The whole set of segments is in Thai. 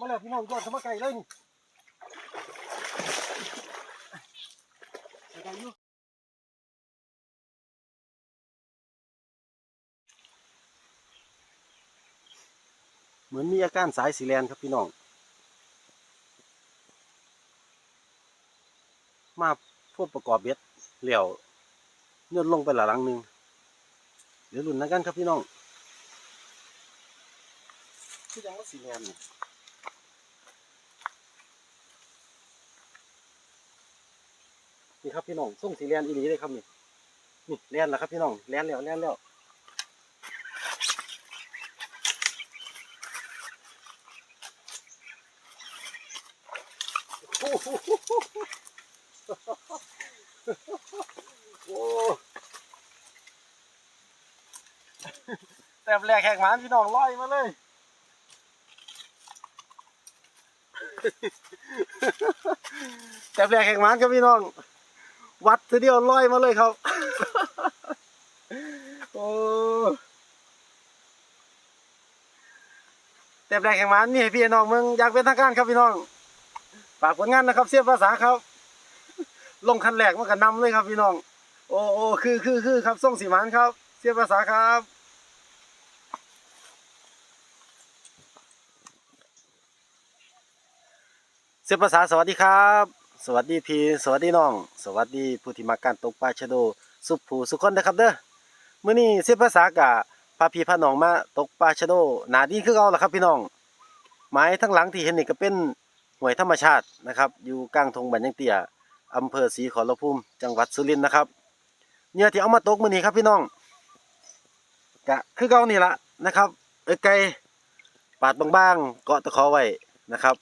มาแล้วพี่น้องยอดเข้ามาไกลเลยนี่ไกลอยู่เหมือนมีอาการสายสีแลนครับพี่น้อง มาพวกประกอบเบ็ดเหลี่ยวย่นลงไปละหลังหนึ่งเดี๋ยวลุ้นนะกันครับพี่น้องคือยังว่าสีแลนนี่ นี่ครับพี่น้องส่งสีแลนอีหลีเลยครับนี่นี่แลนแล้วครับพี่น้องแลนแล้วแลนแล้วโอ้แต่แรกแขกหมานพี่น้องลอยมาเลยแต่แรกแขกหมานครับพี่น้อง วัดทีเดียวลอยมาเลยครับ โอ้แต่แรกแขกหมานนี่ให้พี่น้องเมืองอยากเป็นทางการครับพี่น้องฝากผลงานนะครับ เสียภาษาครับ ลงคันแรกมากันนำเลยครับพี่น้อง โอ้โอ้คือคือคือครับส่งสีมันครับ เสียภาษาครับเสียภาษาสวัสดีครับ สวัสดีพี่สวัสดีน้อง สวัสดีผู้ที่มาการตกปลาชะโดสุขผู้สุคนนะครับเด้อมื้อนี้เสียภาษากะพาพี่พาน้องมาตกปลาชะโดหนาดีคือเกาล่ะครับพี่น้องไม้ทั้งหลังที่เห็นนี่ก็เป็นหวยธรรมชาตินะครับ อยู่กลางทงบันยังเตี้ยอำเภอศรีขอรภูมิ จังหวัดสุรินทร์นะครับเนี่ยที่เอามาตกมือนี้ครับพี่น้องกะคือเก่านี่ละนะครับเอ้ไก่ปาดบางๆเกาะตะขอไว้นะครับ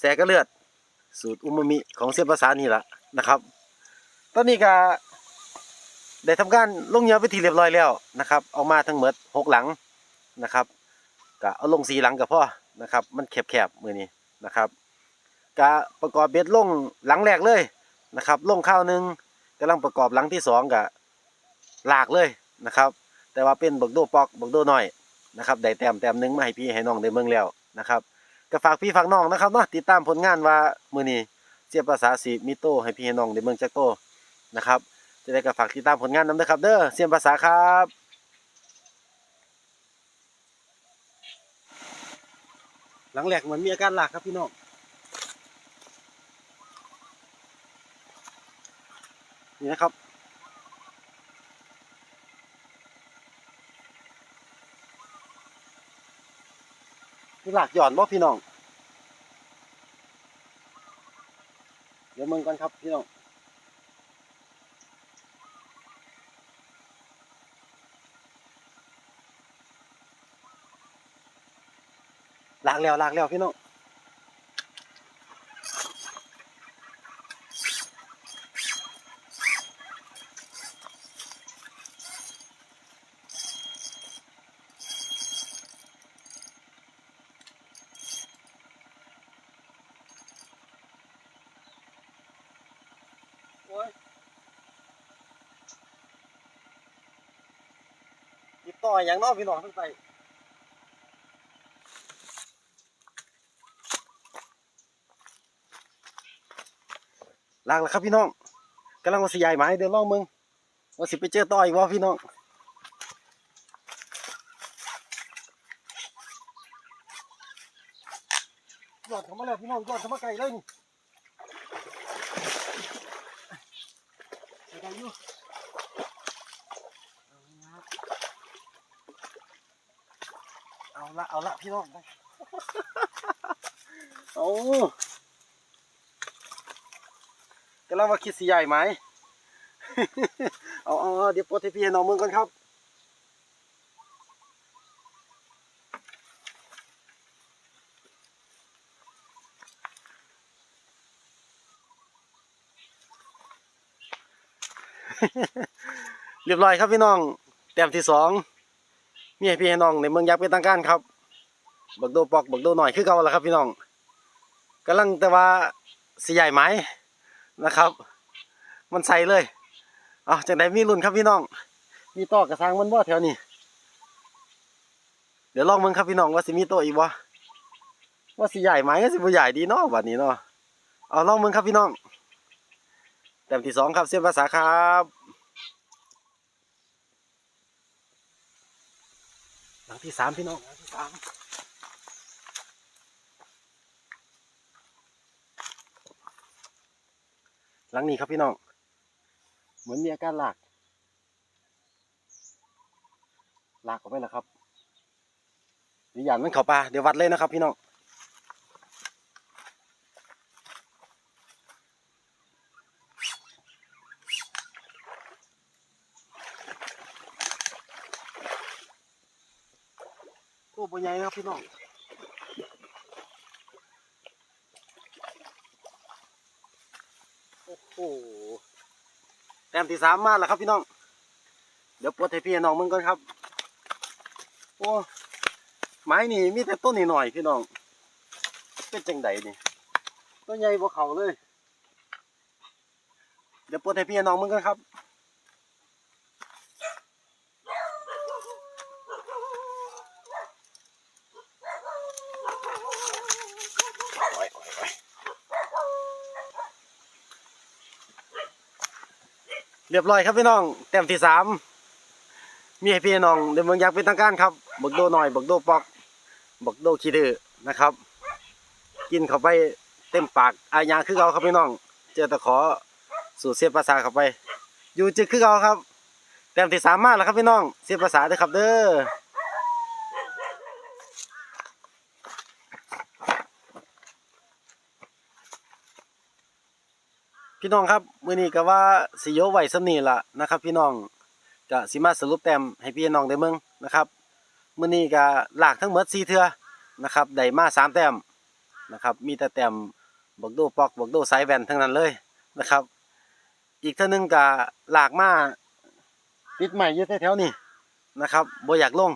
แสกระเลือด สูตรอุมามิของเสียภาษานี่ละนะครับ ตอนนี้ก็ได้ทำการลงเหยื่อไปทีเรียบร้อยแล้วนะครับเอามาทั้งหมดหกหลังนะครับก็เอาลงสีหลังกับพ่อนะครับ มันแคบๆมือนี้นะครับก็ประกอบเบ็ดลงหลังแรกเลยนะครับลงข้าวหนึ่งกำลังประกอบหลังที่สองกับลากเลยนะครับ แต่ว่าเป็นบักโดปอกบักโดน้อยนะครับได้แต้มแต้มหนึ่งมาให้พี่ให้น้องได้เมืองแล้วนะครับ ก็ฝากพี่ฝากน้องนะครับเนาะติดตามผลงานว่ามือนี้เสียภาษาสีมิโตให้พี่ให้น้องได้เมืองจักโตนะครับ จะได้ก็ฝากติดตามผลงานนำนะครับ เด้อเสียภาษาครับหลังแหลกเหมือนมีอาการหลากครับพี่น้องนี่นะครับ หลากหย่อนบ่พี่น้อง เดี๋ยวมึงกันครับพี่น้องลากแล้วลากแล้วพี่น้อง ออย่างเนอพี่น้องทั้งไปลากแล้วครับพี่น้องกำลังมาสยายไม้เดินล่องมึงว่าสิไปเจอต่ออีกวะพี่น้องยอดเข้ามาแล้วพี่น้องยอดเข้ามาไกลเลยนี่ไกลอยู่เอา ละเอาละพี่น้องไปเอากำลังว่าคิดสีใหญ่ไหม เอาเอาเดี๋ยวปลดให้พี่ให้น้องมึงก่อนครับเรียบร้อยครับพี่น้อง แต้มที่สอง มีให้พี่ให้น้องในเมืองยักษ์เป็นทางการครับ บักโดปอกบักโดหน่อยคือเก่าแล้วครับ พี่น้องกำลังแต่ว่าสีใหญ่ไหมนะครับ มันใส่เลยเอาจากไหนมีรุ่นครับพี่น้อง มีต่อกระซังมันบ่แถวนี้ เดี๋ยวลองมึงครับพี่น้องว่าสิมีตัวอีกบ่ว่าสิใหญ่ไหมก็สิบ่ใหญ่ดีเนาะบัดนี้เนาะเอาลองมึงครับพี่น้องแต้มที่สองครับเสียภาษาครับ หลังที่สามพี่น้องหลังที่สามหลังนี้ครับพี่น้อง เหมือนมีอาการหลาก หลากออกไปแล้วครับเดี๋ยวหยานมันเข้าปลาเดี๋ยววัดเลยนะครับพี่น้อง โอ้ปั ใหญ่ครับพี่น้องโอ้โหแต้มที่สามมาแล้วครับพี่น้อง เดี๋ยวปวดให้พี่น้องมึงก่อนครับ โอ้ไม้นี่มีแต่ต้นหน่อยพี่น้อง เป็นจังใดนี่ต้นใหญ่บ่เขาเลย เดี๋ยวปวดให้พี่น้องมึงก่อนครับ โอ้ยโอ้ยโอ้ย เรียบร้อยครับพี่น้องแต้มที่สามมีให้พี่น้องเดินเมืองอยากเป็นทางการครับบักโดหน่อยบักโดปอกบักโดขี้ดื้อนะครับ กินเข้าไปเต็มปากอายาคือเราครับพี่น้อง เจอตะขอสูตรเสียภาษาเข้าไป อยู่จึกคือเราครับแต้มที่สามมาแล้วครับพี่น้องเสียภาษาเด้อครับเด้อ พี่น้องครับมื้อนี้ก็ว่าสิโยไว้สนี้ล่ะนะครับ พี่น้องก็สิมาสรุปแต้มให้พี่น้องได้เบิ่งนะครับมื้อนี้ก็ลากทั้งหมด4เทื่อนะครับได้มา3แต้มนะครับ มีแต่แต้มบักโดปอกบักโดสายแว่นทั้งนั้นเลยนะครับ อีกเท่านึงก็ลากมาติดใหม่อยู่แถวๆนี้นะครับบ่อยากลง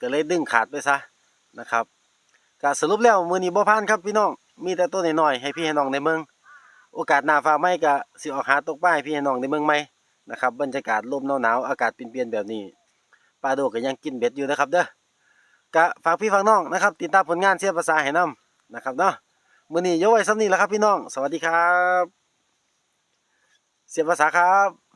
ก็เลยดึงขาดไปซะนะครับก็สรุปแล้วมื้อนี้บ่ผ่านครับพี่น้องมีแต่ตัวน้อยๆให้พี่ให้น้องได้เบิ่ง โอกาสหน้าฟ้าไหม้ก็สิออกหาตกป้ายพี่น้องในเมืองไหม่นะครับบรรยากาศลมหนาวๆอากาศเปลี่ยนๆแบบนี้ปลาโดก็ยังกินเบ็ดอยู่นะครับเด้อก็ฝากพี่ฝากน้องนะครับ ติดตามผลงานเสียภาษาให้น้ำนะครับเนาะมื้อนี้ยกไว้ซ้ำนี้แหละครับพี่น้อง สวัสดีครับ เสียภาษาครับ